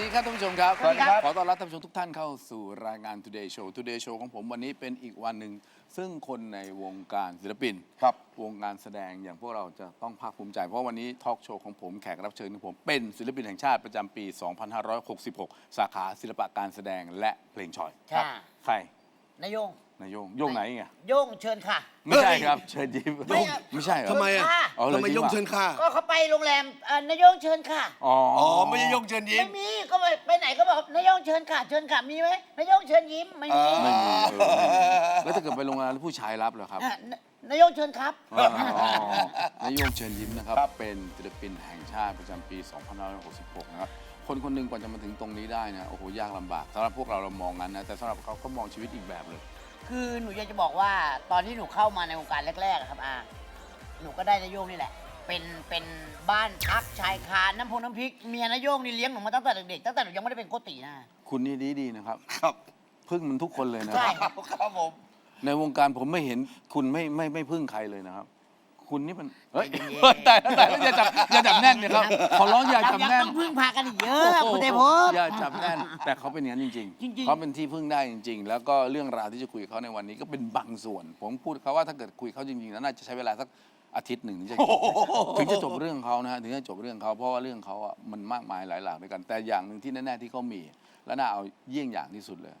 ดีครับท่านผู้ชมครับ สวัสดีครับ ขอต้อนรับท่านผู้ชมทุกท่านเข้าสู่รายงาน Today Show Today Show ของผมวันนี้เป็นอีกวันหนึ่ง ซึ่งคนในวงการศิลปิน ครับ วงการแสดงอย่างพวกเราจะต้องภาคภูมิใจ เพราะวันนี้ทอล์กโชว์ของผมแขกรับเชิญของผมเป็นศิลปินแห่งชาติประจำปี 2566 สาขาศิลปะการแสดงและเพลงชอยค่ะ ใคร นายโยง นายโยงโยงไหนไงโยงเชิญค่ะ ไม่ใช่ครับ เชิญยิ้มไม่อะ ไม่ใช่เหรอ ทำไมอะค่ะอ๋อเหรอทำไมจริงยงปะเชิญข้าก็เขาไปโรงแรมเอ่อนายโยงเชิญค่ะ อ๋ออ๋อไม่ใช่ยงเชิญยิ้ไม่มมีก็ไปไปไหนก็บอกนายโยงเชิญค่ะเชิญค่ะมีไหมนายโยงเชิญยิ้มไม่มีไม่มีเออไม่มีแล้วถ้าเกิดไปโรงงานแล้วผู้ชายรับเหรอครับ อะนนายโยงเชิญครับ อ๋อนายโยงเชิญยิ้มนะครับ เป็นศิลปินแห่งชาติประจำปี 2566 นะครับ คนคนหนึ่งกว่าจะมาถึงตรงนี้ได้นะ โอ้โห ยากลำบากสำหรับพวกเราเรามองงั้นนะ แต่สำหรับเขาเขามองชีวิตอีกแบบเลย คือหนูอยากจะบอกว่าตอนที่หนูเข้ามาในวงการแรกๆอะครับอาหนูก็ได้นายโยงนี่แหละ เป็นเป็นบ้านพักชายคาน้ำพงน้ำพริกเมียนายโยงนี่เลี้ยงหนูมาตั้งแต่เด็กๆตั้งแต่หนูยังไม่ได้เป็นโกตินะ คุณนี่ดีดีๆนะครับ ครับพึ่งมันทุกคนเลยนะใช่ครับ ครับผม ในวงการผมไม่เห็นคุณไม่ไม่ไม่พึ่งใครเลยนะครับ คุณนี่มันเฮ้ยใจเย็นแต่แต่อย่าจับอย่าจับแน่นนะครับขอร้องอย่าจับยังแน่น ต้องพึ่งพากันอีกเยอะคุณเดชพลอย่าจับแน่น แต่เขาเป็นอย่างนั้นจริงจริงๆเขาเป็นที่พึ่งได้จริง ๆ แล้วก็เรื่องราวที่จะคุยกับเขาในวันนี้ก็เป็นบางส่วน ผมพูดเขาว่าถ้าเกิดคุยเขาจริงๆแล้วน่าจะใช้เวลาสักอาทิตย์หนึ่งถึงจะจบถึงจะจบเรื่องเขานะฮะถึงจะจบเรื่องเขาเพราะว่าเรื่องเขาอะมันมากมายหลายหลากด้วยกัน แต่อย่างหนึ่งที่แน่ๆที่เขามี และน่าเอาเยี่ยงอย่างที่สุดเลย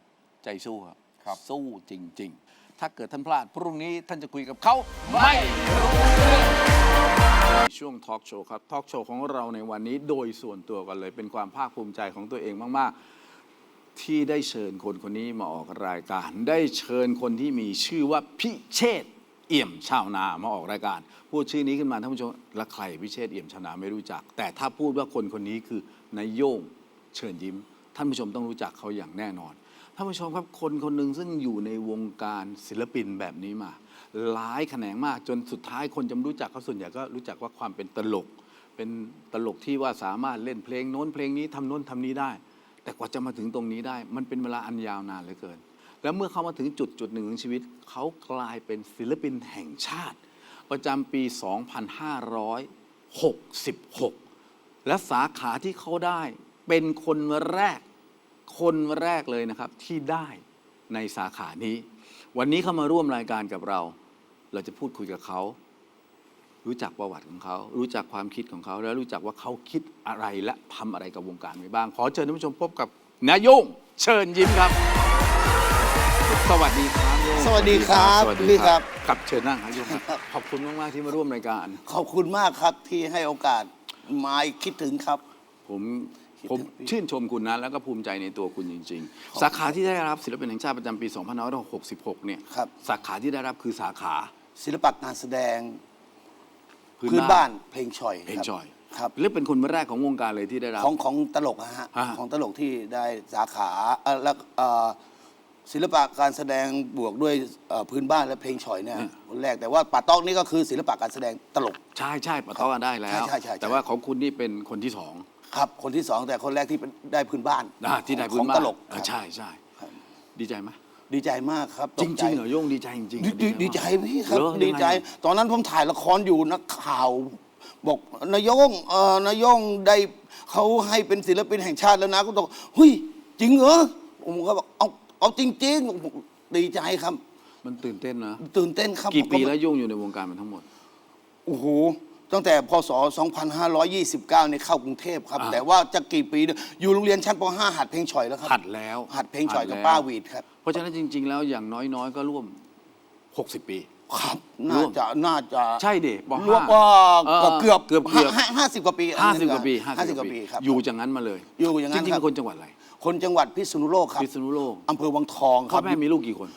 ใจสู้ครับครับสู้จริง ๆ ถ้าเกิดท่านพลาด พรุ่งนี้ท่านจะคุยกับเขาไม่รู้เรื่องช่วงทอล์กโชว์ครับ ทอล์กโชว์ของเราในวันนี้โดยส่วนตัวกันเลย เป็นความภาคภูมิใจของตัวเองมาก ๆ ที่ได้เชิญคนคนนี้มาออกรายการ ได้เชิญคนที่มีชื่อว่าพิเชษเอี่ยมชาวนามาออกรายการ พูดชื่อนี้ขึ้นมาท่านผู้ชมละใครพิเชษเอี่ยมชาวนาไม่รู้จัก แต่ถ้าพูดว่าคนคนนี้คือนายโย่งเชิญยิ้ม ท่านผู้ชมต้องรู้จักเขาอย่างแน่นอน ท่านผู้ชมครับคนคนหนึ่งซึ่งอยู่ในวงการศิลปินแบบนี้มา หลายแขนงมากจนสุดท้ายคนจะรู้จักเขาส่วนใหญ่ก็รู้จักว่าความเป็นตลก เป็นตลกที่ว่าสามารถเล่นเพลงโน้นเพลงนี้ทำโน้นทำนี้ได้ แต่กว่าจะมาถึงตรงนี้ได้ มันเป็นเวลาอันยาวนานเหลือเกิน แล้วเมื่อเขามาถึงจุดจุดหนึ่งของชีวิต เขากลายเป็นศิลปินแห่งชาติ ประจำปี 2566 และสาขาที่เขาได้เป็นคนแรก คนแรกเลยนะครับที่ได้ในสาขานี้ วันนี้เขามาร่วมรายการกับเรา เราจะพูดคุยกับเขา รู้จักประวัติของเขา รู้จักความคิดของเขา แล้วรู้จักว่าเขาคิดอะไรและทำอะไรกับวงการไว้บ้าง ขอเชิญท่านผู้ชมพบกับนายโยงเชิญยิ้มครับ สวัสดีครับโย่งสวัสดีครับสวัสดีพี่ครับครับเชิญนั่งครับโยงครับขอบคุณมากๆที่มาร่วมรายการ ขอบคุณมากครับที่ให้โอกาสมาคิดถึงครับ ผม ผมชื่นชมคุณนะ แล้วก็ภูมิใจในตัวคุณจริง ๆ สาขาที่ได้รับศิลปินแห่งชาติประจำปี2566 เนี่ยครับ สาขาที่ได้รับคือสาขาศิลปะการแสดงพื้นบ้านเพลงชอยเพลงครับจอยครับเรียกเป็นคนแรกของวงการเลยที่ได้รับของของตลกนะฮะฮะของตลกที่ได้สาขาเอ่อแล้วเอ่อศิลปะการแสดงบวกด้วยเอ่อพื้นบ้านและเพลงฉอยเนี่ยคนแรกแต่ว่าป่าตอกนี่ก็คือศิลปะการแสดงตลก ใช่ใช่ปะท้อกันได้แล้วใช่ใช่ใช่แต่ว่าของคุณนี่เป็นคนที่สอง ครับ คนที่สองแต่คนแรกที่เป็นได้พื้นบ้านนะที่ได้ขพื้อนงบ้านตลกเออใช่ใช่ครับ ดีใจไหมดีใจมากครับตจกริงๆเหรอโยงดีใจจริงๆดีดีดีใจพี่ครับ เหอดีใจ ยังไงตอนนั้นผมถ่ายละครอยู่นักข่าว บอกนายงเอ่อนายงได้เขาให้เป็นศิลปินแห่งชาติแล้วนะก็บอกเฮ้ยจริงเหรอผมก็บอกเอาเอาจริงๆผมดีใจครับ มันตื่นเต้นนะ ตื่นเต้นครับกี่ปีผมแล้วโยงอยู่ในวงการมันทั้งหมด โอ้โห ตั้งแต่พศ 2529เนี่ยเข้ากรุงเทพครับอ่าแต่ว่าจะกี่ปีเนี่ยอยู่โรงเรียนชั้นป .5 หัดเพลงฉ่อยแล้วครับหัดแล้วหัดเพลงฉ่อยกับหัดแล้วป้าวีดครับ เพราะฉะนั้นจริง ๆ แล้วอย่างน้อยๆ ก็ร่วม 60 ปี ครับน่าจะน่าจะใช่เด็ปรวมก็เออเกือบเกือบเกือบห้าห้าสิบกว่าปีห้าสิบกว่าปีห้าสิบกว่าปีครับอยู่จากนั้นมาเลย อยู่อย่างนั้นจริงๆครับเป็นคนจังหวัดอะไรคนจังหวัดพิษณุโลกครับพิษณุโลกอำเภอวังทองคพ่อรับแม่มีลูกกี่คน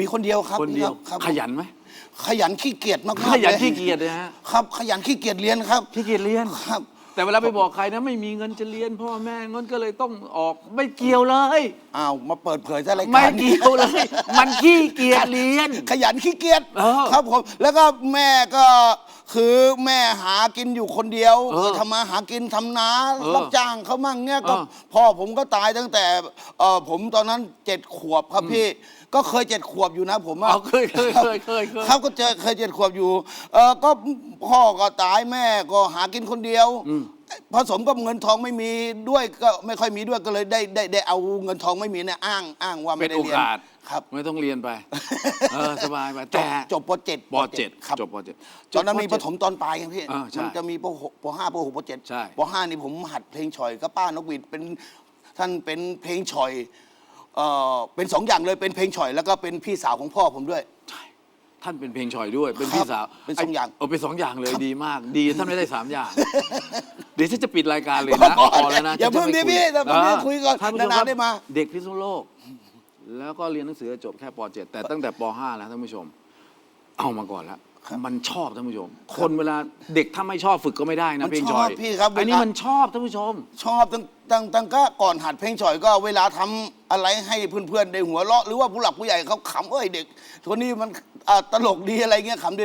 มีคนเดียวครับคนเดียวครับขยันไหม ขยันขี้เกียจมากๆขยันลขี้เกียจเลยฮะ ครับ ขยันขี้เกียจเรียนครับ ขี้เกียจเรียน ครับ แต่เวลาไปบอกใครนะไม่มีเงินจะเรียนพ่อแม่เงินก็เลยต้องออกไม่เกี่ยวเลย อ้าว มาเปิดเผยซะรายการไม่เกี่ยวเลย มันขี้เกียจเรียน ขยันขี้เกียจเออครับผมแล้วก็แม่ก็คือแม่หากินอยู่คนเดียวเออทำมาหากินทำนาเออรับจ้างเขามั่งเงี้ยก็เออพ่อผมก็ตายตั้งแต่เอ่อผมตอนนั้นเจ็ดขวบครับพี่ ก็เคยเจ็ดขวบอยู่นะผมอะเอาเคยเคยเคยเคยเคย ครับก็เจอเคยเจ็ดขวบอยู่เออก็พ่อก็ตายแม่ก็หากินคนเดียวผสมกับเงินทองไม่มีด้วยก็ไม่ค่อยมีด้วยก็เลยได้ได้ได้เอาเงินทองไม่มีเนี่ยอ้างอ้างว่าไม่เป็นได้โอเรียนกาสครับ ไม่ต้องเรียนไป เออสบายไปจแต่บจบปเจ็ดปเจ็ดครับจบปเจ็ด ตอนนั้นมีจปบฐมตอนปลายครับพี่อ่าใช่มันจะมีปหกปห้าปหกปเจ็ดใช่ ปห้านี่ผมหัดเพลงฉ่อยก็ป้านกหวีดเป็นท่านเป็นเพลงฉ่อย เอ่อเป็นสองอย่างเลยเป็นเพลงฉ่อย แล้วก็เป็นพี่สาวของพ่อผมด้วยใช่ท่านเป็นเพลงฉ่อยด้วย เป็นครับพี่สาวเป็นสองอย่าง เออเป็นสองอย่างเลยครับดีมาก ดีท่านไม่ได้สามอย่าง เดี๋ยวฉันจะปิดรายการเลยนะพอแล้วนะอย่าเพิ่งฉันจะดิไม่พี่แต่ผมไม่คุยก่อนท่านผู้ชมนานๆครับได้มา เด็กพิษณุโลก แล้วก็เรียนหนังสือจบแค่ป .7 แต่ตั้งแต่ป .5 แล้วท่านผู้ชม เอามาก่อนแล้ว มันชอบท่านผู้ชม คนเวลาเด็กถ้าไม่ชอบฝึกก็ไม่ได้นะมันเพลงชฉ่ออบยพี่ครับอันนี้เวลามัมันชอบท่านผู้ชม ชอบตั้งตั้งตั้งก็ก่อนหัดเพลงฉ่อยก็เวลาทำอะไรให้เพื่อนๆได้หัวเราะหรือว่าผู้หลักผู้ใหญ่เขาขำเอ้ยเด็กคนนี้มันอ่าตลกดีอะไรเงี้ยขำดี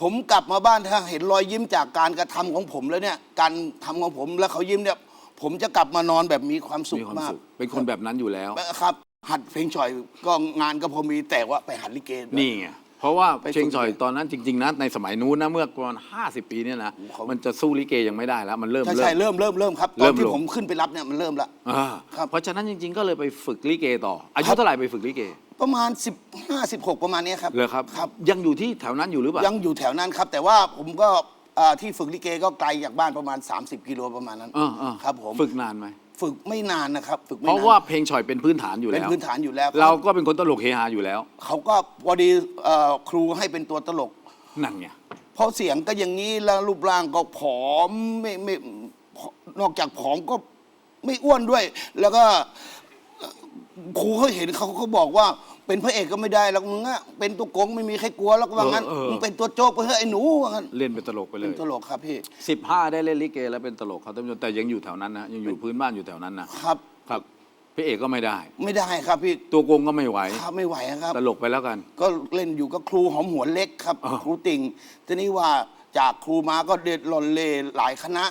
ผมกลับมาบ้านถ้าเห็นรอยยิ้มจากการกระทำของผมแล้วเนี่ย การทำของผมแล้วเขายิ้มเนี่ย ผมจะกลับมานอนแบบมีความสุขมีความมาก สุข เป็นคนแบบนั้นอยู่แล้ว ครับ หัดเพลงฉ่อยก็งานก็พอมีแต่ว่าไปหัดลิเกด้วยนี่ไง เพราะว่าไปฝึกเพลงฉ่อยตอนนั้นจริงๆนะในสมัยนู้นนะเมื่อประมาณ50ปีเนี่ยนะเขามัมันจะสู้ลิเกยังไม่ได้แล้ว มันเริ่มใช่เริ่ใช่มเริ่มเริ่มเริ่มครับตเริ่อนมที่ลงผมขึ้นไปรับเนี่ยมันเริ่มละอ่าครับเพราะฉะนั้นจริง ๆ ก็เลยไปฝึกลิเกต่อ อายุครับเท่าไหร่ไปฝึกลิเก ประมาณ 15 16 ประมาณเนี้ยครับเลยครับครับ ยังอยู่ที่แถวนั้นอยู่หรือเปล่ายังอยู่แถวนั้นครับ แต่ว่าผมก็อ่าที่ฝึกลิเกก็ไกลจากบ้านประมาณ 30 กิโลประมาณนั้นเออเออครับผมฝึกนานไหม ฝึกไม่นานนะครับ ฝึกไม่เพนานราะว่าเพลงฉ่อยเป็นพื้นฐานอยู่เป็นแล้ว พื้นฐานอยู่แล้วคบเราก็เป็นคนตลกเฮฮาอยู่แล้ว เขาก็พอดีเอ่อครูให้เป็นตัวตลก นั่นไง เพราะเสียงก็อย่างนี้แล้วรูปร่างก็ผอมไม่ไม่นอกจากผอมก็ไม่อ้วนด้วย แล้วก็ ครูเขาเห็นเขาเขาบอกว่า เป็นพระเอกก็ไม่ได้แล้วมึงอะเป็นตัวโกงไม่มีใครกลัวแล้วก็ว่างั้นเออเออ มึงเป็นตัวโจ๊กไปเถอะไอ้หนูว่างั้นเล่นเป็นตลกไปเลเป็นยตลกครับพี่สิบห้าได้เล่นลิเกแล้วเป็นตลกครับท่านผู้ชมแต่ยังอยู่แถวนั้นนะยังอยู่พื้นบ้านอยู่แถวนั้นนะครับ ครับพระเอกก็ไม่ได้ ไม่ได้ครับพี่ตัวโกงก็ไม่ไหว ครับไม่ไหวครับ ตลกไปแล้วกัน ก็เล่นอยู่กับครูหอมหัวเล็กครับ อ่าครูติ่งทีนี้ว่าจากครูมาก็เด็ดหล่นเล่หลายคณะ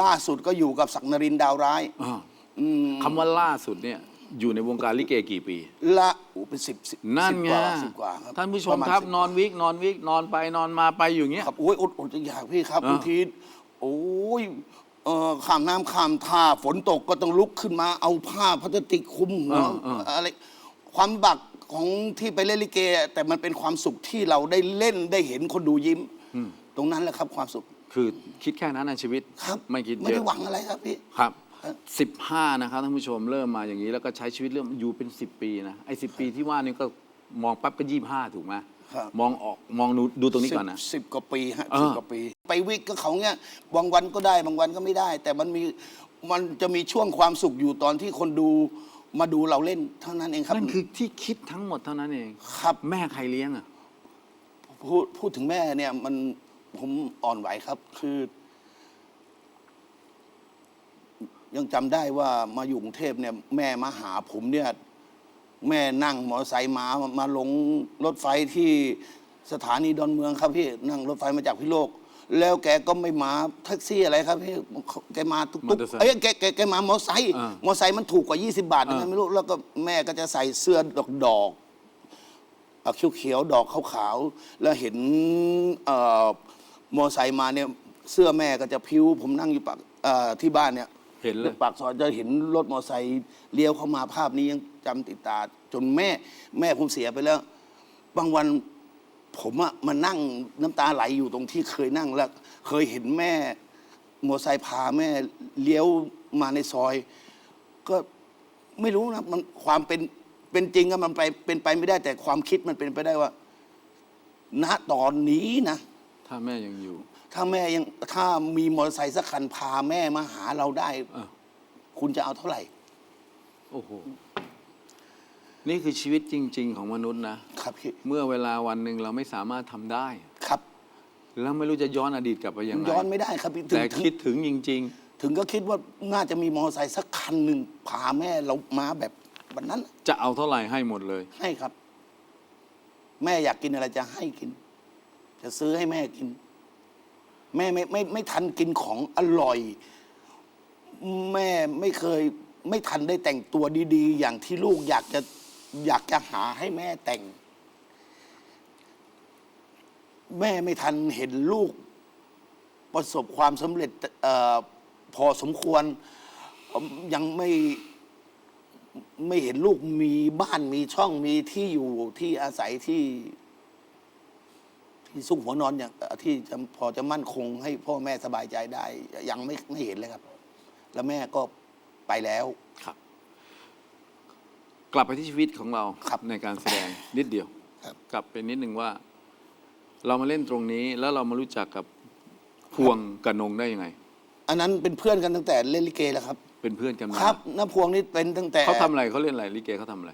ล่าสุดก็อยู่กับศักดิ์นรินทร์ดาวร้ายอ่าอืมคำว่าล่าสุดเนี่ย อยู่ในวงการลิเกกี่ปี ละโอ้เป็นสิบสิบนั่นสิบไงกว่าสิบกว่าครับท่านผู้ชปมระณครับสินอนวิกนอนวิกนอนไปนอนมาไปอยู่อย่างเงี้ย ครับโอ้ยอดอดจะอยากพี่ครับอ่า บางทีโอ้ยเอ่อข้ามน้ำข้ามท่าฝนตกก็ต้องลุกขึ้นมาเอาผ้าพลาสติกคลุมหัวอะไรความบักของที่ไปเล่นลิเก แต่มันเป็นความสุขที่เราได้เล่นได้เห็นคนดูยิ้ม ตรงนั้นแหละครับความสุข คือคิดแค่นั้นในชีวิต ครับไม่คิดไม่เยได้อะ หวังอะไรครับพี่ ครับ ครับสิบห้านะครับท่านผู้ชมเริ่มมาอย่างนี้ แล้วก็ใช้ชีวิตเริ่มอยู่เป็นสิบปีนะไอ้สิบปีที่ว่านี่ก็มองปั๊บก็ยี่ห้าถูกไหมครับ มองออกมองดูดูตรงนี้ก่อนนะ สิบสิบกว่าปีฮะเออ สิบกว่าปี ไปวิกก็เขาเนี้ยบางวันก็ได้บางวันก็ไม่ได้ แต่มันมีมันจะมีช่วงความสุขอยู่ตอนที่คนดูมาดูเราเล่นเท่านั้นเองครับนั่นคือที่คิดทั้งหมดเท่านั้นเอง ครับแม่ใครเลี้ยงอะ พูดพูดถึงแม่เนี่ยมันผมอ่อนไหวครับ คือ ยังจำได้ว่ามาอยู่กรุงเทพเนี่ยแม่มาหาผมเนี่ยแม่นั่งมอเตอร์ไซค์มามาลงรถไฟที่สถานีดอนเมืองครับพี่นั่งรถไฟมาจากพิโลก แล้วแกก็ไม่มาแท็กซี่อะไรครับพี่แกมาตุกมอตุกเตอร์ไซค์เอ้ยแกแกแกมามอเตอร์ไซค์อ่ามอเตอร์ไซค์มันถูกกว่า 20 บาทยังไงอ่า ไม่รู้แล้วก็แม่ก็จะใส่เสื้อดอกดอกๆเขียวเขียวๆดอกขาวๆแล้วเห็นเอ่อมอไซค์มาเนี่ยเสื้อแม่ก็จะพิ้ว ผมนั่งอยู่ปากเอ่อที่บ้านเนี่ย เห็นเลย ปากซอยจะเห็นรถมอไซค์เลี้ยวเข้ามาภาพนี้ยังจำติดตา จนแม่ แม่ผมเสียไปแล้ว บางวันผมอะมานั่งน้ำตาไหลอยู่ตรงที่เคยนั่งแล้ว เคยเห็นแม่ มอไซค์พาแม่เลี้ยวมาในซอย ก็ไม่รู้นะมันความเป็นเป็นจริงก็มันไปเป็นไปไม่ได้แต่ความคิดมันเป็นไปได้ว่า ณตอนนี้นะ ถ้าแม่ยังอยู่ ถ้าแม่ยังถ้ามีมอเตอร์ไซค์สักคันพาแม่มาหาเราได้เออคุณจะเอาเท่าไหร่โอ้โหนี่คือชีวิตจริง ๆ ของมนุษย์นะ ครับพี่เมื่อเวลาวันหนึ่งเราไม่สามารถทำได้ ครับแล้วไม่รู้จะย้อนอดีตกลับไปยังไงย้อนไม่ได้ครับพี่ถึงแต่ถึงคิดถึงจริง ถึงก็คิดว่าน่าจะมีมอเตอร์ไซค์สักคันหนึ่งพาแม่เรามาแบบวันนั้น ๆ จะเอาเท่าไหร่ให้หมดเลย ให้ครับ แม่อยากกินอะไรจะให้กิน จะซื้อให้แม่กิน แม่ไม่ไม่ไม่ทันกินของอร่อย แม่ไม่เคยไม่ทันได้แต่งตัวดี ๆ อย่างที่ลูกอยากจะอยากจะหาให้แม่แต่ง แม่ไม่ทันเห็นลูก ประสบความสำเร็จเออพอสมควรยังไม่ไม่เห็นลูกมีบ้านมีช่องมีที่อยู่ที่อาศัยที่ ซุกหัวนอนอย่างเอ่อที่จะพอจะมั่นคงให้พ่อแม่สบายใจได้ ยังไม่ไม่เห็นเลยครับ แล้วแม่ก็ไปแล้วครับ กลับไปที่ชีวิตของเราครับในการแสดงนิดเดียวครับ กลับไปนิดหนึ่งว่า เรามาเล่นตรงนี้แล้วเรามารู้จักกับพวงกับนงได้ยังไง อันนั้นเป็นเพื่อนกันตั้งแต่เล่นลิเกแล้วครับ เป็นเพื่อนกันมาครับน้าพวงนี่เป็นตั้งแต่เขาทำอะไรเขาเล่นอะไรลิเกเขาทำอะไร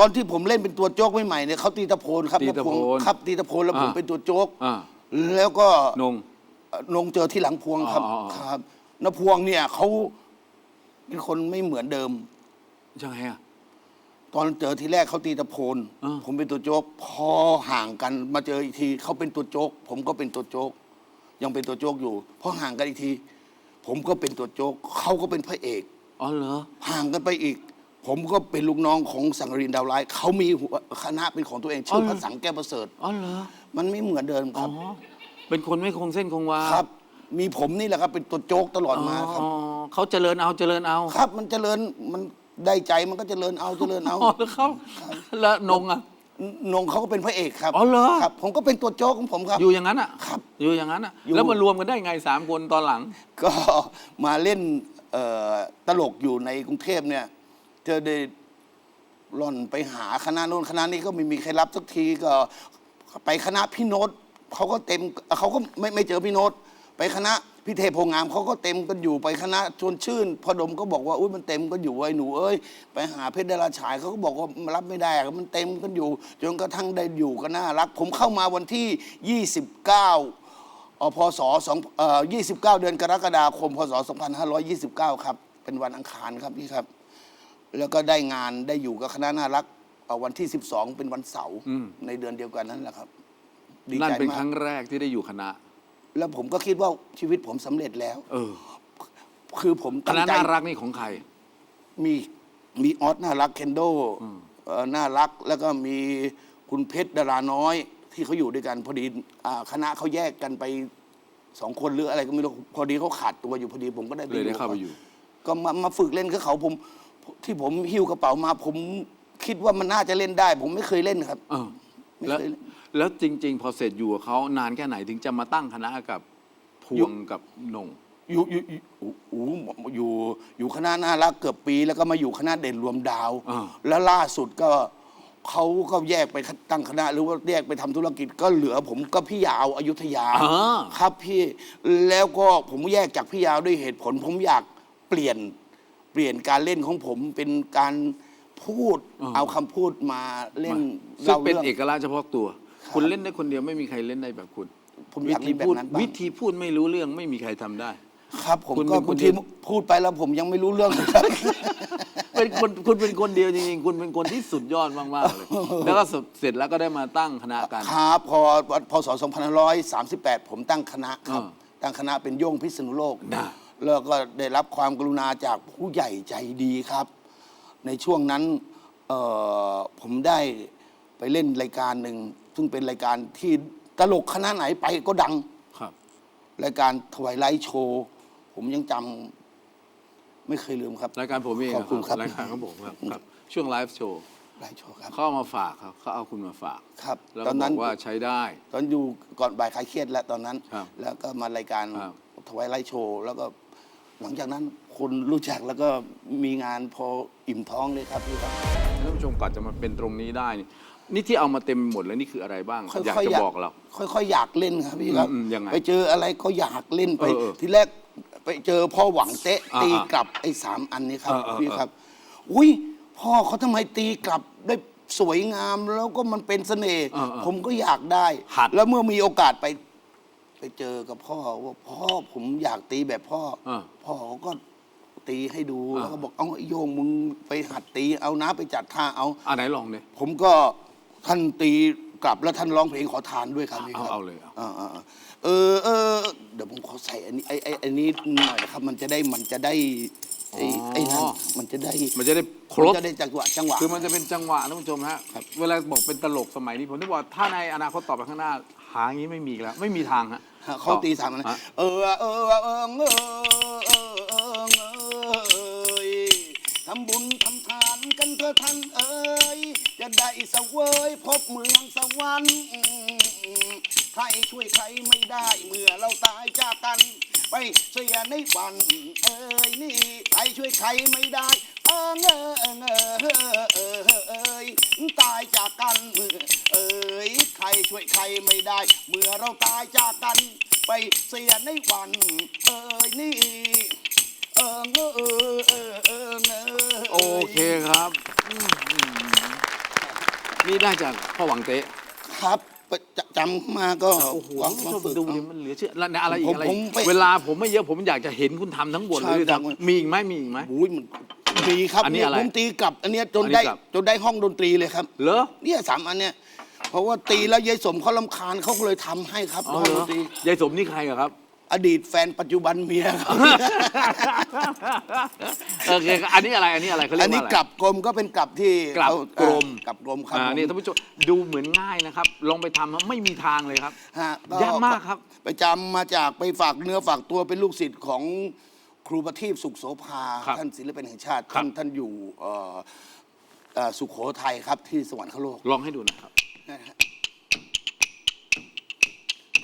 ตอนที่ผมเล่นเป็นตัวโจ๊กใหม่ๆเนี่ยเขาตีตะโพนครับตีตะโพนน้าพวงครับตีตะโพนแล้วผมอ่า เป็นตัวโจ๊กอ่าแล้วก็ นงเอ่อนงเจอที่หลังพวงครับอ๋ออ๋ออ๋อครับน้าพวงเนี่ยเขาเป็นคนไม่เหมือนเดิม ยังไงอะ ตอนเจอทีแรกเขาตีตะโพนอ่า ผมเป็นตัวโจ๊กพอห่างกันมาเจออีกทีเขาเป็นตัวโจ๊กผมก็เป็นตัวโจ๊กยังเป็นตัวโจ๊กอยู่พอห่างกันอีกที ผมก็เป็นตัวโจ๊กเขาก็เป็นพระเอก อ๋อเหรอห่างกันไปอีก ผมก็เป็นลูกน้องของสังกรินดาวร้ายเขามีหัวคณะเป็นของตัวเองชื่ออเหรอพระสังแก้วประเสริฐ อ๋อเหรอมันไม่เหมือนเดิมคอ๋อรับ เป็นคนไม่คงเส้นคงวาครับ มีผมนี่แหละครับ เป็นตัวโจ๊กตลอดมาครับ อ๋อเขาเจริญเอาเจริญเอาครับมันเจริญมันได้ใจมันก็เจริญเอาเจริญเอา อ๋อแล้วเขาแล้วนงอะ นงเขาก็เป็นพระเอกครับอ๋อเหรอ ครับ ผมก็เป็นตัวโจ๊กของผมครับ อยู่อย่างนั้นอะครับอยู่อย่างนั้นอะอยู่ แล้วมารวมกันได้ไงสามคนตอนหลัง ก็มาเล่นเอ่อตลกอยู่ในกรุงเทพเนี่ยเจอได้ร่อนไปหาคณะโน้นคณะนี้ก็ไม่มีใครรับสักทีก็ไปคณะพี่โน้ตเขาก็เต็มเขาก็ไม่ไม่เจอพี่โน้ตไปคณะพี่เทพโพงามเขาก็เต็มกันอยู่ไปคณะชวนชื่นพอดมก็บอกว่าอุ้ยมันเต็มกันอยู่ไอ้หนูเอ้ยไปหาเพชรดาราฉายเขาก็บอกว่ารับไม่ได้มันเต็มกันอยู่จนกระทั่งได้อยู่ก็น่ารัก ผมเข้ามาวันที่ 29เอ่อพศสองเอ่อ29 เดือนกรกฎาคม พศ 2529 ครับ เป็นวันอังคารครับพี่ครับ แล้วก็ได้งานได้อยู่กับคณะน่ารักเอ่อวันที่ 12 เป็นวันเสาร์อืม ในเดือนเดียวกันนั่นแหละครับ ดีนั่นใจเป็นมาครั้กงแรกที่ได้อยู่คณะ แล้วผมก็คิดว่าชีวิตผมสำเร็จแล้ว เออคือผมคตั้งณะใจ น่ารักนี่ของใคร มีมีออสน่ารักเคนโดอืมเอ่อน่ารักแล้วก็มีคุณเพชรดาราน้อยที่เขาอยู่ด้วยกันพอดีอ่าคณะเขาแยกกันไปสองคนหรืออะไรก็ไม่รู้พอดีเขาขาดตัวอยู่พอดีผมก็ได้เลยได้เข้าไปอยู่ ก็มามาฝึกเล่นกับเขาผม ที่ผมหิ้วกระเป๋ามา ผมคิดว่ามันน่าจะเล่นได้ ผมไม่เคยเล่นครับ เออไม่แล้วเคยเล่น แล้วจริง ๆ พอเสร็จอยู่กับเขานานแค่ไหนถึงจะมาตั้งคณะกับพอยู่ วงกับนงอยู่อยู่อยู่อยู่อยู่อยู่คณะน่ารักเกือบปีแล้วก็มาอยู่คณะเด่นรวมดาวอ่าแล้วล่าสุดก็เขาก็แยกไปตั้งคณะ หรือว่าแยกไปทำธุรกิจก็เหลือผมก็พี่ยาวอายุทยา อ่า ครับพี่แล้วก็ผมแยกจากพี่ยาวด้วยเหตุผล ผมอยากเปลี่ยน เปลี่ยนการเล่นของผมเป็นการพูดอ่าเอาคำพูดมาเล่นซึ่งเล่าเป็นเรื่องเอกลักษณ์เฉพาะตัวครับคุณเล่นได้คนเดียวไม่มีใครเล่นได้แบบคุณ ผมอยากเล่นแบบพูดนั้นบ้างวิธีพูดไม่รู้เรื่องไม่มีใครทำได้ ครับ ผมคุณก็เป็นคนบางทีเดียว พูดไปแล้วผมยังไม่รู้เรื่องครับเป็นคนคุณเป็นคนเดียวจริงๆ คุณเป็นคนที่สุดยอดมากๆเลย แล้วก็เสร็จแล้วก็ได้มาตั้งคณะกัน ครับพอพศ2538 ผมตั้งคณะครับ อ่าตั้งคณะเป็นโย่งพิษณุโลกน่ะ แล้วก็ได้รับความกรุณาจากผู้ใหญ่ใจดีครับ ในช่วงนั้นเอ่อผมได้ไปเล่นรายการหนึ่ง ซึ่งเป็นรายการที่ตลกคณะไหนไปก็ดัง ครับ รายการทวายไลท์โชว์ ผมยังจำไม่เคยลืมครับ รายการผมเองขอบคุณครับ รายการของผมครับครับ ช่วงไลฟ์โชว์ไลท์โชว์ครับ เขาเอามาฝากครับเขาเอาคุณมาฝากครับแล้วตก็อนบนั้อน กว่าใช้ได้ ตอนอยู่ก่อนบ่ายคลายเครียดแล้วตอนนั้น ครับแล้วก็มารายการครับทวายไลท์โชว์ แล้วก็ หลังจากนั้นคนรู้จักแล้วก็มีงานพออิ่มท้องเลยครับพี่ครับ ท่านผู้ชมก่อนจะมาเป็นตรงนี้ได้นี่นี่ที่เอามาเต็มหมดแล้วนี่คืออะไรบ้าง ค่อยๆอยากจะบอกเรา ค่อยๆอยากเล่นครับพี่ครับ อืมอืมยังไงไปเจออะไรก็อยากเล่นไป เออเออทีแรกไปเจอพ่อหวังเตะอ่าตีกลับไอ้สามอันนี้ครับเออเออพี่ครับ อุ้ยพ่อเขาทำไมตีกลับได้สวยงามแล้วก็มันเป็นเสน่ห์เออเออผมก็อยากได้ หัด แล้วเมื่อมีโอกาสไป ไปเจอกับพ่อว่าพ่อผมอยากตีแบบพ่อเออพ่อเขาก็ตีให้ดูอ่าแล้วก็บอกเอาไอ้โยงมึงไปหัดตีเอานะไปจัดท่าเอา อ่าไหนลองเนี่ย ผมก็ท่านตีกลับแล้วท่านร้องเพลงขอทานด้วยครับพี่ครับเอาเอาเลยเอาอ่าๆเออเออเดี๋ยวผมขอใส่อันนี้ไอ้ไอ้อันนี้หน่อยนะครับ มันจะได้มันจะได้ไอ้ไอ้นั่นมันจะได้มันจะได้ครบ มันจะได้จังหวะจังหวะ คือมันจะเป็นจังหวะท่านผู้ชมฮะ ครับเวลาบอกเป็นตลกสมัยนี้ผมนึกว่าถ้าในอนาคตต่อไปข้างหน้า หาอย่างนี้ไม่มีอีกแล้ว ไม่มีทางฮะฮะ เขาตีสามอันฮะเออเออเออเออเออเออำบุญทำทานกันเถอะท่านเอ๋ยจะได้เสวยพบเมืองสวรรค์ใครช่วยใครไม่ได้เมื่อเราตายจากกัน ไปเสียในวันเอ้ยนี่ใครช่วยใครไม่ได้เออเงอเออเงอเออเออเอยตายจากกันเมื่อเอ้ยใครช่วยใครไม่ได้ เมื่อเราตายจากกัน ไปเสียในวัน เอ้ยนี่ เออเงอเออเออเออเงอโอเคครับอืมนี่ได้จากพ่อหวังเต๊ะครับจะจำมาก็โอ้โหหวังคุณมาผู้ชมฝึกดูเอาดิมันเหลือเชื่อแล้วเนี่ยอะไรอีกผมอะไรผอีมกไปเวลาผมไม่เยอะผมอยากจะเห็นคุณทำทั้งหมดใช่เลยครับมีอีกไหมมีอีกไหมโอ้ยมันตีครับอันนี้เนี่ยอะไรผมตีกลับอันเนี้ยจนอันนี้ได้กลับจนได้ห้องดนตรีเลยครับ เหรอเนี่ยสามอันเนี่ย เพราะว่าตีแล้วยายสมเขาลำคาญเขาก็เลยทำให้ครับอ๋อห้องเหรดอนตรียายสมนี่ใครอะครับ อดีตแฟนปัจจุบันเมียครับ โอเคอันนี้อะไร อันนี้อะไรเขาเรีอัยนกนี้ว่าอะไร กลับกลมก็เป็นกลับที่กลับเขากลมอ่ากลับกลมครับอ่าผมนี่ท่านผู้ชมดูเหมือนง่ายนะครับ ลองไปทำไม่มีทางเลยครับ ฮะยากมากครับ ไปจำมาจากไปฝากเนื้อฝากตัวเป็นลูกศิษย์ของครูประทีปสุขโสภาครับท่านศิลปินแห่งชาติ ครับ ท่านท่านอยู่เอ่อเอ่อสุโขทัยครับที่สวรรคโลก ลองให้ดูหนะครับ นะฮะ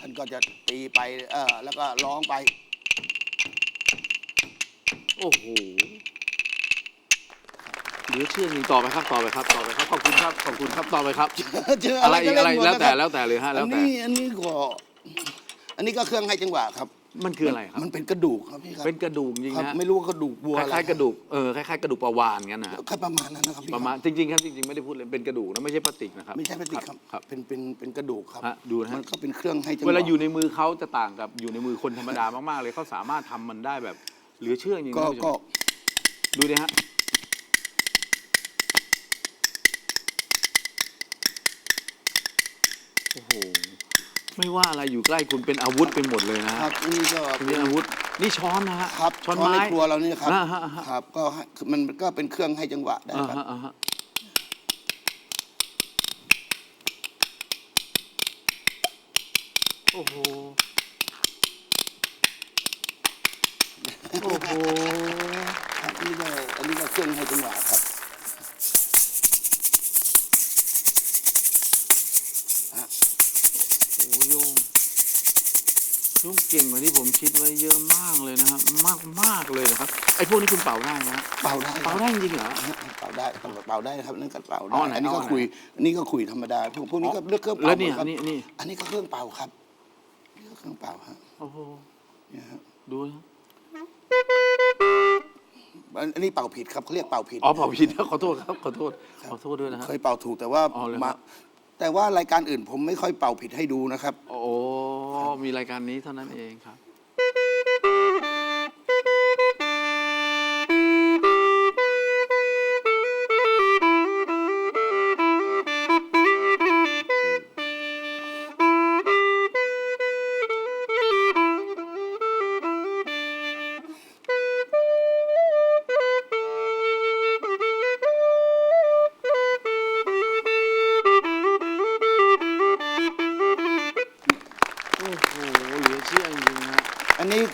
ท่านก็จะตีไปเออแล้วก็ร้องไป โอ้โหเหลือเชื่อจริงต่อไปครับต่อไปครับต่อไปครับขอบคุณครับขอบคุณครับต่อไปครับ เจออะอะไรไรอีก็กอะไรเล่นหมดแล้วแต่นะครับแล้วแต่เลยฮะอัแล้วนแต่ นี้อันนี้ก็ อันนี้ก็เครื่องให้จังหวะครับ มันคืออะไรครับ มันเป็นกระดูกครับพี่ครับเป็นกระดูกจริงครับนะไม่รู้ว่ากระดูกวัวคอะไรล้ายๆกระดูกเออคล้ายๆกระดูกปลาวานงั้นนะฮะแค่ประมาณนั้นนะครับพี่ประมาณจริงๆครับจริงๆไม่ได้พูดเลยเป็นกระดูกนะไม่ใช่พลาสติกนะครับ ไม่ใช่พลาสติกครับครับ เป็นเป็นเป็นกระดูกครับฮะดูนะฮะ มันก็เป็นเครื่องให้จังหวะ เวลาอยู่ในมือเขาจะต่างกับอยู่ในมือคนธรรมดามากๆเลยเขาสามารถทำมันได้แบบเหลือเชื่อจริงๆก็ท่านผู้ชก็มดูดิฮะโอ้โห ไม่ว่าอะไรอยู่ใกล้คุณเป็นอาวุธไปหมดเลยนะคฮะรับนี่ก็เป็นอาวุธนี่ช้อนนะฮะครับช้อนช้อนไม้ ในครัวเรานี่นะครับ อ่าฮะอ่าฮะ ครับก็ให้มันก็เป็นเครื่องให้จังหวะได้อ่าครับ ฮะอ่าฮะโอ้โหโอ้โหครับอันนี้ก็อันนี้ก็เครื่องให้จังหวะครับโอ้โยงโยงเก่งกว่าที่ผมคิดไว้เยอะมากเลยนะครับ มากมากเลยนะครับ ไอ้พวกนี้คุณเป่าได้นะเป่าได้เป่าได้จริงเหรอ เป่าได้ครับเป่าได้ครับนั่นก็เป่าอ๋ได้อไหนอันนี้ก็อ๋อไหนคุยอันนี้ก็คุยธรรมดาพวกพวกนี้ก็เลือกเครื่องแล้เป่าวเนี่ยหมดครับอันนี้นี่ อันนี้ก็เครื่องเป่าครับนี่ก็เครื่องเป่าฮะโอ้โหเนี่ยฮะดูนะอันอันนี้เป่าผิดครับเขาเรียกเป่าผิด อ๋อเป่าผิดขอโทษครับขอโทษขอโทษด้วยนะฮะ เคยเป่าถูกแต่ว่าอ๋อเหรอมาครับ แต่ว่ารายการอื่นผมไม่ค่อยเป่าผิดให้ดูนะครับ โอ้ มีรายการนี้เท่านั้นเองครับ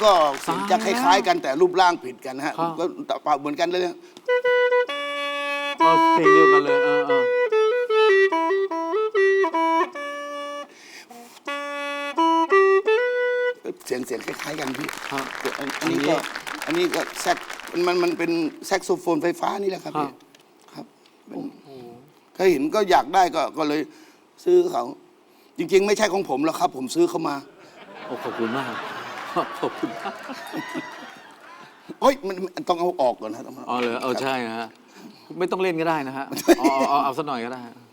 ก็เสียงจะคล้าย ๆ กันแต่รูปร่างผิดกันนะฮะครับ ก็เป่าเหมือนกันเลยนะเออเพลงเดียวกันเลยเออเออเสียงเสียงคล้ายๆกันพี่ครับ อันอันนี้ก็อันนี้ก็แซกมันมันเป็นแซกโซโฟนไฟฟ้านี่แหละครับครัพี่บครับเป็นเคยเห็นก็อยากได้ก็ก็เลยซื้อเขา จริง ๆ ไม่ใช่ของผมหรอกครับ ผมซื้อเขามา โอ้ขอบคุณมาก ขอบคุณมากเฮ้ยมันมันต้องเอาออกก่อนนะต้องาอ๋อเหรอเออครับใช่นะฮะ ไม่ต้องเล่นก็ได้นะฮะ เอาเอาเอาเอาสักหน่อยก็ได้ด้ว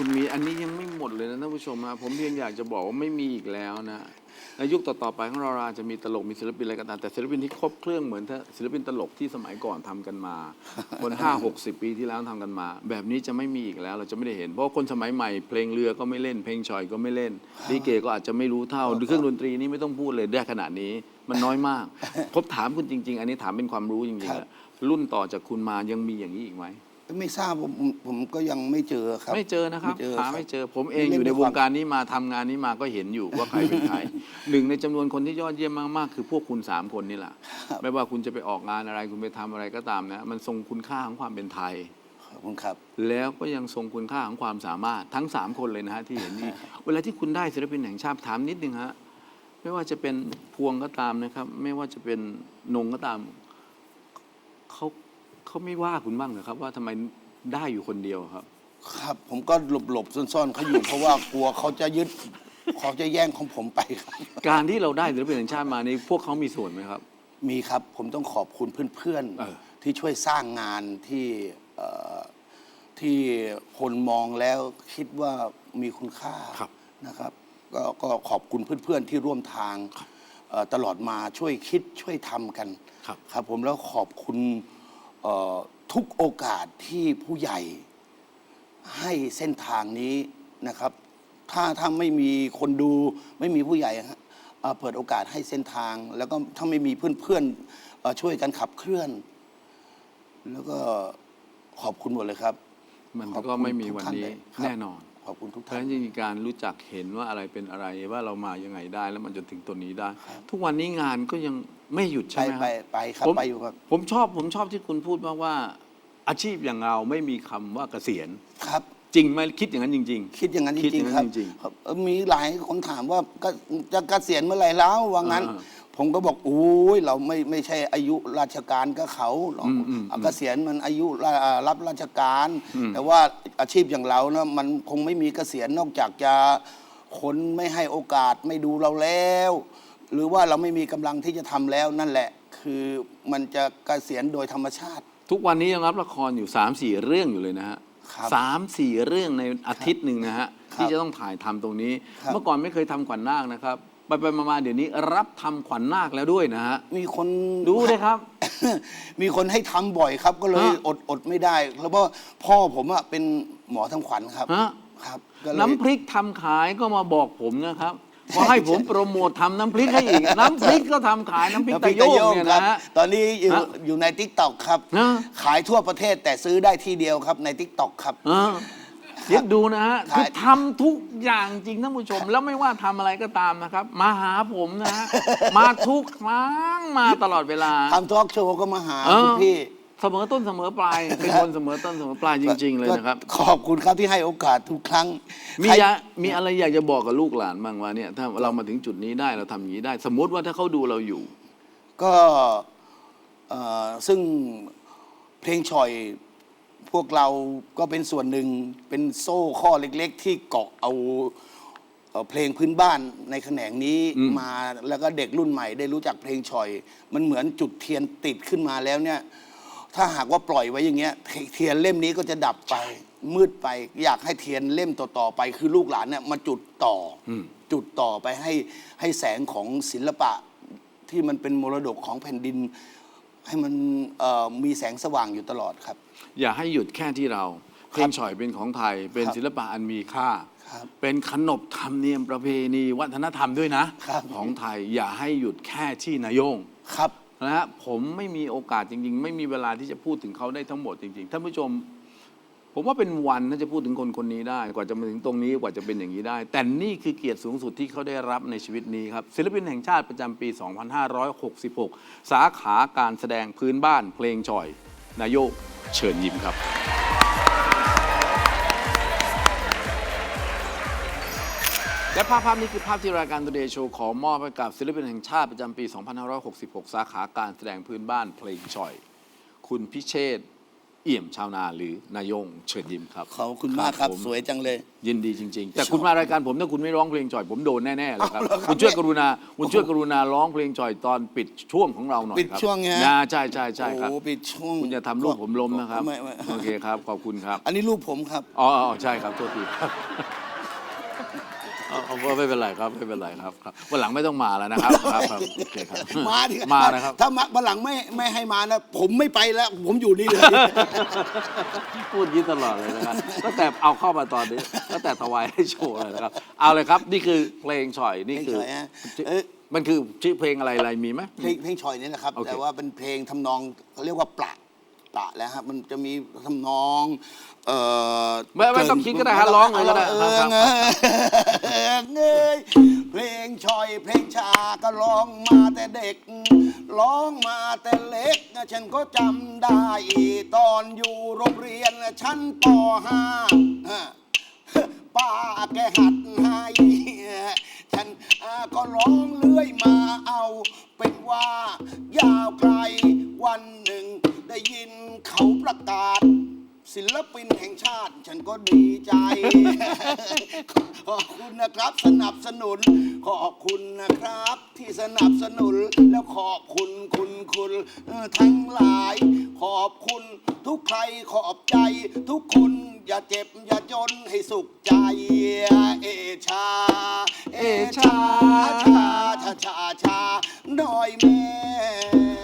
คุณมีอันนี้ยังไม่หมดเลยนะท่านผู้ชมนะผมเพียงอยากจะบอกว่าไม่มีอีกแล้วนะในยุคต่อๆไปของเราอาจจะมีตลกมีศิลปินอะไรก็ตามแต่ศิลปินที่ครบเครื่องเหมือนถ้าศิลปินตลกที่สมัยก่อนทำกันมา คนห้าหกสิบปีที่แล้วทำกันมา แบบนี้จะไม่มีอีกแล้ว เราจะไม่ได้เห็น เพราะว่าคนสมัยใหม่ เพลงเรือก็ไม่เล่น เพลงชอยก็ไม่เล่นลิเกก็อาจจะไม่รู้เท่าเครื่องดนตรีนี่ไม่ต้องพูดเลยได้ขนาดนี้ มันน้อยมากผมถามคุณจริง ๆ อันนี้ถามเป็นความรู้จริงครัๆบอะรุ่นต่อจากคุณมายังมีอย่างนี้อีกไหม ไม่ทราบผมผมก็ยังไม่เจอครับ ไม่เจอนะครับไม่เจอหาครับไม่เจอผมเองเล่นอยู่ในด้วยวควางมการนี้มาทำงานนี้มาก็เห็นอยู่ว่าใครเป็นใครหนึ่งในจำนวนคนที่ยอดเยี่ยมมากๆ คือพวกคุณสามคนนี่แหละไม่ว่าคุณจะไปออกงานอะไรคุณไปทำอะไรก็ตามนะมันทรงคุณค่าของความเป็นไทยขอบคุณครับ แล้วก็ยังทรงคุณค่าของความสามารถทั้งสามคนเลยนะฮะที่เห็นนี่เวลาที่คุณได้ศิลปินแห่งชาติถามนิดนึงฮะไม่ว่าจะเป็นพวงก็ตามนะครับ ไม่ว่าจะเป็นนงก็ตามเขา เขาไม่ว่าคุณบ้างเหรอครับ ว่าทำไมได้อยู่คนเดียวครับ ครับ ผมก็หลบหลบๆซ่อนๆเขาอยู่ เพราะว่ากลัวเขาจะยึดเขาจะแย่งของผมไปครับ การที่เราได้ศิลปินแห่งชาติมานี่พวกเขามีส่วนไหมครับ มีครับผมต้องขอบคุณเพื่อนเออ ๆ ที่ช่วยสร้างงานที่เอ่อที่คนมองแล้วคิดว่ามีคุณค่าครับนะครับก็ก็ขอบคุณเพื่อนๆที่ร่วมทางเอ่อตลอดมาช่วยคิดช่วยทำกันครับ ครับผมแล้วขอบคุณเอ่อ ทุกโอกาสที่ผู้ใหญ่ให้เส้นทางนี้นะครับ ถ้าถ้าไม่มีคนดูไม่มีผู้ใหญ่ฮะเอ่อเปิดโอกาสให้เส้นทาง แล้วก็ถ้าไม่มีเพื่อนๆเอ่อช่วยกันขับเคลื่อน แล้วก็ขอบคุณหมดเลยครับ มันขอบคุณก็ไม่มีวันทุกท่านนี้เลยครับแน่นอนขอบคุณทุกเพท่าราะฉะนนั้นจริงๆการรู้จักเห็นว่าอะไรเป็นอะไรว่าเรามายังไงได้ แล้วมันจนถึงตัวนี้ได้ ทุกวันนี้งานก็ยัง ไม่หยุดไปใช่ไหมคไปรับ ไปครับผม ไปอยู่ครับ ผมชอบผมชอบที่คุณพูดมากว่า อาชีพอย่างเราไม่มีคำว่าเกษียณ ครับ จริงไหมคิดอย่างนั้นจริงคิดอย่างนั้นจคิดอริย่างงๆนั้ครับนจริงครับเอ่อมีหลายคนถามว่าก็จะเกษียณเมื่อไหร่แล้วว่างั้น อ่าผมก็บอกโอ้ยเราไม่ไม่ใช่อายุราชการก็เขาหรอกอืมอืมอะเกษียณมันอายุราอ่ารับราชการ อืมแต่ว่าอาชีพอย่างเรานะมันคงไม่มีเกษียณนอกจากจะคนไม่ให้โอกาสไม่ดูเราแล้ว หรือว่าเราไม่มีกำลังที่จะทำแล้วนั่นแหละ คือมันจะเกษียณโดยธรรมชาติๆทุกวันนี้ยังรับละครอยู่3ามสี่เรื่องอยู่เลยนะฮะครับสามสี่เรื่องในอาทิตย์หนึ่งนะฮะครับที่จะต้องถ่ายทำตรงนี้ ครับ เมื่อก่อนไม่เคยทำขวัญนาคนะครับไปไปๆมาๆเดี๋ยวนี้รับทำขวัญนาคแล้วด้วยนะฮะมีคน ดูเลยครับ มีคนให้ทำบ่อยครับ ก็เลยฮะ อดอดไม่ได้ แล้วเพราะพ่อผมอะเป็นหมอทำขวัญครับฮะ ครับก็เลย น้ำพริกทำขายก็มาบอกผมนะครับ ว่าให้ผมโปรโมททำน้ำพริกให้อีก น้ำพริกก็ทำขายน้ำพริกน้ำพตะริกโยตะงโยงเนี่ยครันะบฮะ ตอนนี้อยู่ฮะอยู่ในทิกตอกครับนะขายทั่วประเทศแต่ซื้อได้ที่เดียวครับในทิกตอกครับเออเดี๋ยวดูนะฮะขายคือทำทุกอย่างจริงท่านผู้ชม แล้วไม่ว่าทำอะไรก็ตามนะครับ มาหาผมนะฮะ มาทุกครั้งมาตลอดเวลา ทำทอล์กโชว์ก็มาหาเออคุณพี่ เสมอต้นเสมอปลาย เป็นคนเสมอต้นเสมอปลายจริง ๆ เลยนะครับก็ขอบคุณครับที่ให้โอกาสทุกครั้งมีใครยะมีอะไรอยากจะบอกกับลูกหลานบ้างว่าเนี่ยถ้าเรามาถึงจุดนี้ได้เราทำอย่างนี้ได้ สมมติว่าถ้าเขาดูเราอยู่ ก็เอ่อซึ่งเพลงชอยพวกเราก็เป็นส่วนหนึ่งเป็นโซ่ข้อเล็กๆ ที่เกาะเอาเอ่อเพลงพื้นบ้านในแขนงนี้อืมมาแล้วก็เด็กรุ่นใหม่ได้รู้จักเพลงชอย มันเหมือนจุดเทียนติดขึ้นมาแล้วเนี่ย ถ้าหากว่าปล่อยไว้อย่างเงี้ยเทเทียนเล่มนี้ก็จะดับไปมืดไป อยากให้เทียนเล่มต่อๆไป คือลูกหลานเนี่ยมาจุดต่ออมจุดต่อไปให้ให้แสงของศิลปะที่มันเป็นมรดกของแผ่นดิน ให้มันเอ่อมีแสงสว่างอยู่ตลอดครับ อย่าให้หยุดแค่ที่เราเพลงฉ่อยเป็นของไทย เป็นครับศิลปะอันมีค่าครับเป็นขนบธรรมเนียมประเพณีวัฒนธรรมด้วยนะครับของไทยอย่าให้หยุดแค่ที่นายโยงครับ นะฮะผมไม่มีโอกาสจริง ๆ ไม่มีเวลาที่จะพูดถึงเขาได้ทั้งหมดจริง ๆท่านผู้ชม ผมว่าเป็นวันถ้าจะพูดถึงคนคนนี้ได้ กว่าจะมาถึงตรงนี้กว่าจะเป็นอย่างนี้ได้ แต่นี่คือเกียรติสูงสุดที่เขาได้รับในชีวิตนี้ครับศิลปินแห่งชาติประจำปี 2566 สาขาการแสดงพื้นบ้านเพลงช่อย นายโยกเชิญยิ้มครับ และภาพภาพนี้คือภาพที่รายการ Today Show ขอมอบให้กับศิลปินแห่งชาติประจำปี 2566 สาขาการแสดงพื้นบ้านเพลงฉ่อย คุณพิเชษฐ์เอี่ยมชาวนาหรือนายงเชิญยิ้มครับขอบคุณมากครับผมสวยจังเลย ยินดีจริง ๆ แต่คุณมารายการผมถ้าคุณไม่ร้องเพลงจ่อย ผมโดนแน่ๆเลยครับ เอาเหรอครับคุณช่วยกรุณาคุณช่วยกรุณาร้องเพลงจ่อยตอนปิดช่วงของเราหน่อยปิดครับช่วงไงฮะ นะใช่ใช่ใช่ครับ โอ้ปิดช่วงคุณจะทำลูกผมล้มนะครับ ไม่ไม่โอเคครับ ขอบคุณครับ อันนี้รูปผมครับ อ๋ออ๋อใช่ครับ โทษทีครับ เอาเอาไม่เป็นไรครับไม่เป็นไรครับครับวันหลังไม่ต้องมาแล้วนะครับครับครับโอเคครับมาดิมานะครับ ถ้ามาวันหลังไม่ไม่ให้มานะผมไม่ไปแล้ว ผมอยู่นี่เลย พูดอยิ้ตลอดเลยนะครับตั้งแต่เอาเข้ามาตอนนี้ตั้งแต่ถวายให้โชว์เลยนะครับ เอาเลยครับ นี่คือเพลงฉ่อยนี่คือเพลงฉ่อยฮะเอ๊ะมันคือชื่อเพลงอะไรอะไรมีไหม เพลงเพลงชอยนี่นะครับ โอเค แต่ว่าเป็นเพลงทำนองเขาเรียกว่าปละ ปละแล้วครับมันจะมีทำนอง เอ่อไม่ไม่ต้องคิดก็ได้ฮะร้องเลยก็ได้เอครัอบเงยเงยเพลงชอยเพลงชาก็ร้องมาแต่เด็ก ร้องมาแต่เล็กฉันก็จำได้ตอนอยู่โรงเรียนชั้นป .5 ป้าแกหัดให้ฉันอ่าก็ร้องเลื่อยมาเอา เป็นว่ายาวไกล วันหนึ่งได้ยินเขาประกาศ ศิลปินแห่งชาติ ฉันก็ดีใจ ขอบคุณนะครับสนับสนุน ขอบคุณนะครับ ที่สนับสนุนแล้วขอบคุณคุณคุณเอ่อทั้งหลาย ขอบคุณทุกใครขอบใจ ทุกคนอย่าเจ็บอย่าจนให้สุขใจ เอชา เอชาชาชาชาชาหน่อยแม่